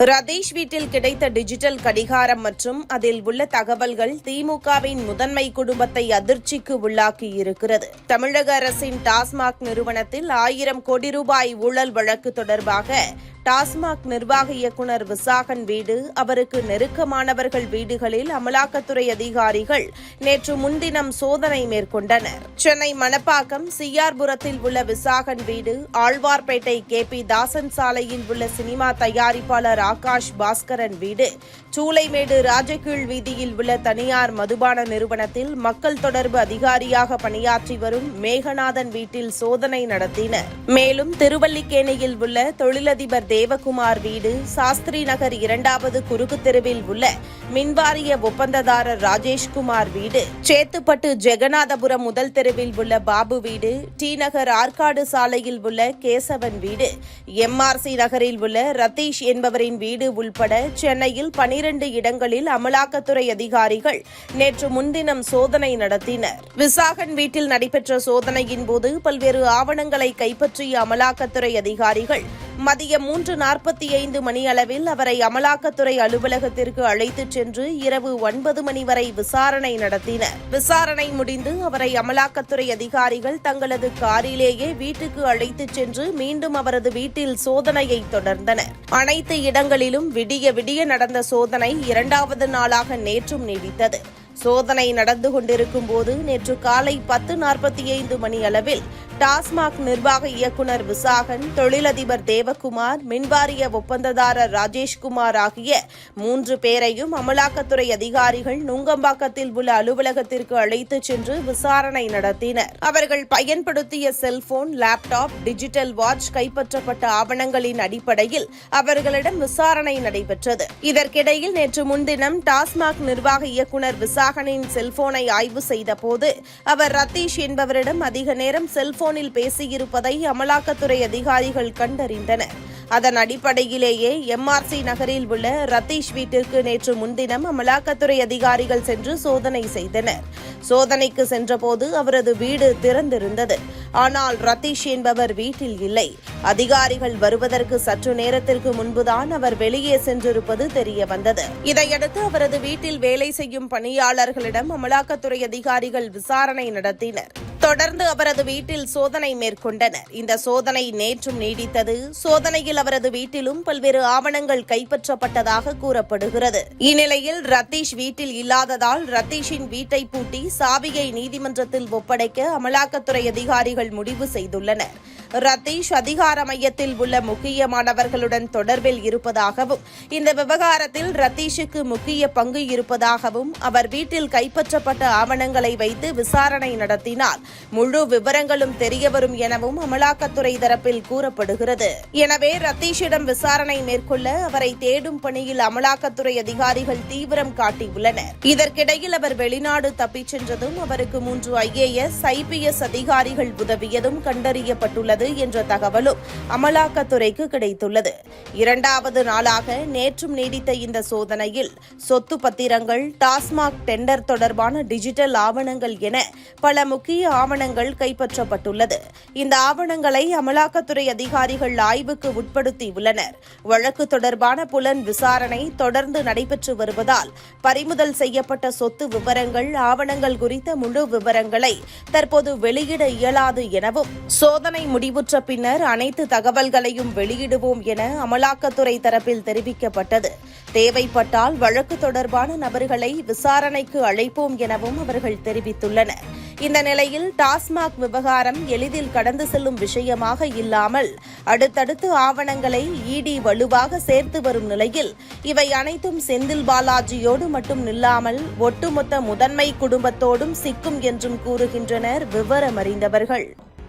ரதீஷ் வீட்டில் கிடைத்த டிஜிட்டல் கடிகாரம் மற்றும் அதில் உள்ள தகவல்கள் திமுகவின் முதன்மை குடும்பத்தை அதிர்ச்சிக்கு உள்ளாக்கியிருக்கிறது தமிழக அரசின் டாஸ்மாக் நிறுவனத்தில் ஆயிரம் கோடி ரூபாய் ஊழல் வழக்கு தொடர்பாக டாஸ்மாக் நிர்வாக இயக்குநர் விசாகன் வீடு அவருக்கு நெருக்கமானவர்கள் வீடுகளில் அமலாக்கத்துறை அதிகாரிகள் நேற்று முன்தினம் சோதனை மேற்கொண்டனர். சென்னை மணப்பாக்கம் சிஆர்புரத்தில் உள்ள விசாகன் வீடு ஆழ்வார்பேட்டை கே பி தாசன் சாலையில் உள்ள சினிமா தயாரிப்பாளர் ஆகாஷ் பாஸ்கரன் வீடு சூளைமேடு ராஜகீழ் வீதியில் உள்ள தனியார் மதுபான நிறுவனத்தில் மக்கள் தொடர்பு அதிகாரியாக பணியாற்றி வரும் மேகநாதன் வீட்டில் சோதனை நடத்தினர். மேலும் திருவல்லிக்கேணியில் உள்ள தொழிலதிபர் தேவகுமார் வீடு சாஸ்திரி நகர் இரண்டாவது குறுக்கு தெருவில் உள்ள மின்வாரிய ஒப்பந்ததாரர் ராஜேஷ்குமார் வீடு. சேத்துப்பட்டு ஜெகநாதபுரம் முதல் தெருவில் உள்ள பாபு வீடு டி நகர் ஆற்காடு சாலையில் உள்ள கேசவன் வீடு. எம்ஆர்சி நகரில் உள்ள ரதீஷ் என்பவரின் வீடு உள்பட சென்னையில் பனிரண்டு இடங்களில் அமலாக்கத்துறை அதிகாரிகள் நேற்று முன்தினம் சோதனை நடத்தினர். விசாகன் வீட்டில் நடைபெற்ற சோதனையின் போது பல்வேறு ஆவணங்களை கைப்பற்றிய அமலாக்கத்துறை அதிகாரிகள் மதியம் மூன்று நாற்பத்தி ஐந்து மணி அளவில் அவரை அமலாக்கத்துறை அலுவலகத்திற்கு அழைத்துச் சென்று இரவு ஒன்பது மணி வரை விசாரணை நடத்தினர். விசாரணை முடிந்து அவரை அமலாக்கத்துறை அதிகாரிகள் தங்களது காரிலேயே வீட்டுக்கு அழைத்துச் சென்று மீண்டும் அவரது வீட்டில் சோதனையை தொடர்ந்தனர். அனைத்து இடங்களிலும் விடிய விடிய நடந்த சோதனை இரண்டாவது நாளாக நேற்றும் நீடித்தது. சோதனை நடந்து கொண்டிருக்கும் போது நேற்று காலை பத்து நாற்பத்தி ஐந்து மணி அளவில் டாஸ்மாக் நிர்வாக இயக்குநர் விசாகன் தொழிலதிபர் தேவகுமார் மின்வாரிய ஒப்பந்ததாரர் ராஜேஷ்குமார் ஆகிய மூன்று பேரையும் அமலாக்கத்துறை அதிகாரிகள் நுங்கம்பாக்கத்தில் உள்ள அலுவலகத்திற்கு அழைத்துச் சென்று விசாரணை நடத்தினர். அவர்கள் பயன்படுத்திய செல்போன் லேப்டாப் டிஜிட்டல் வாட்ச் கைப்பற்றப்பட்ட ஆவணங்களின் அடிப்படையில் அவர்களிடம் விசாரணை நடைபெற்றது. இதற்கிடையில் நேற்று முன்தினம் டாஸ்மாக் நிர்வாக இயக்குநர் விசாகனின் செல்போனை ஆய்வு செய்தபோது அவர் ரத்தீஷ் என்பவரிடம் அதிக நேரம் செல்போன் செல்போனில் பேசியிருப்பதை அமலாக்கத்துறை அதிகாரிகள் கண்டறிந்தனர். அதன் அடிப்படையிலேயே எம்ஆர்சி நகரில் உள்ள ரத்தீஷ் வீட்டிற்கு நேற்று முன்தினம் அமலாக்கத்துறை அதிகாரிகள் சென்று சோதனை செய்தனர். சோதனைக்கு சென்றபோது அவரது வீடு திறந்திருந்தது. ஆனால் ரத்தீஷ் என்பவர் வீட்டில் இல்லை. அதிகாரிகள் வருவதற்கு சற்று நேரத்திற்கு முன்புதான் அவர் வெளியே சென்றிருப்பது தெரிய வந்தது இதையடுத்து அவரது வீட்டில் வேலை செய்யும் பணியாளர்களிடம் அமலாக்கத்துறை அதிகாரிகள் விசாரணை நடத்தினர். தொடர்ந்து அவரது வீட்டில் சோதனை மேற்கொண்டனர். இந்த சோதனை நேற்றும் நீடித்தது. சோதனையில் அவரது வீட்டிலும் பல்வேறு ஆவணங்கள் கைப்பற்றப்பட்டதாக கூறப்படுகிறது. இந்நிலையில் ரத்தீஷ் வீட்டில் இல்லாததால் ரத்தீஷின் வீட்டை பூட்டி சாவியை நீதிமன்றத்தில் ஒப்படைக்க அமலாக்கத்துறை அதிகாரிகள் முடிவு செய்துள்ளனர். ரத்தீஷ் அதிகார மையத்தில் உள்ள முக்கியமானவர்களுடன் தொடர்பில் இருப்பதாகவும் இந்த விவகாரத்தில் ரத்தீஷுக்கு முக்கிய பங்கு இருப்பதாகவும் அவர் வீட்டில் கைப்பற்றப்பட்ட ஆவணங்களை வைத்து விசாரணை நடத்தினால் முழு விவரங்களும் தெரியவரும் எனவும் அமலாக்கத்துறை தரப்பில் கூறப்படுகிறது. எனவே ரத்தீஷிடம் விசாரணை மேற்கொள்ள அவரை தேடும் பணியில் அமலாக்கத்துறை அதிகாரிகள் தீவிரம் காட்டியுள்ளனர். இதற்கிடையில் அவர் வெளிநாடு தப்பிச் சென்றதும் அவருக்கு மூன்று ஐஏஎஸ் ஐபிஎஸ் அதிகாரிகள் உதவியதும் கண்டறியப்பட்டுள்ளது. உள்ளது என்ற தகவலும் அமலாக்கத்துறைக்கு கிடைத்துள்ளது. இரண்டாவது நாளாக நேற்றும் நீடித்த இந்த சோதனையில் சொத்து பத்திரங்கள் டாஸ்மாக் டெண்டர் தொடர்பான டிஜிட்டல் ஆவணங்கள் என பல முக்கிய ஆவணங்கள் கைப்பற்றப்பட்டுள்ளது. இந்த ஆவணங்களை அமலாக்கத்துறை அதிகாரிகள் ஆய்வுக்கு உட்படுத்தியுள்ளனர். வழக்கு தொடர்பான புலன் விசாரணை தொடர்ந்து நடைபெற்று வருவதால் பறிமுதல் செய்யப்பட்ட சொத்து விவரங்கள் ஆவணங்கள் குறித்த முழு விவரங்களை தற்போது வெளியிட இயலாது எனவும் சோதனை முடிவுற்ற பின்னர் அனைத்து தகவல்களையும் வெளியிடுவோம் என அமலாக்கத்துறை தரப்பில் தெரிவிக்கப்பட்டது. தேவைப்பட்டால் வழக்கு தொடர்பான நபர்களை விசாரணைக்கு அழைப்போம் எனவும் அவர்கள் தெரிவித்துள்ளனர். இந்த நிலையில் டாஸ்மாக் விவகாரம் எளிதில் கடந்து செல்லும் விஷயமாக இல்லாமல் அடுத்தடுத்து ஆவணங்களை இடி வலுவாக சேர்த்து வரும் நிலையில் இவை அனைத்தும் செந்தில் பாலாஜியோடு மட்டும் நில்லாமல் ஒட்டுமொத்த முதன்மை குடும்பத்தோடும் சிக்கும் என்றும் கூறுகின்றனர் விவரமறிந்தவர்கள்.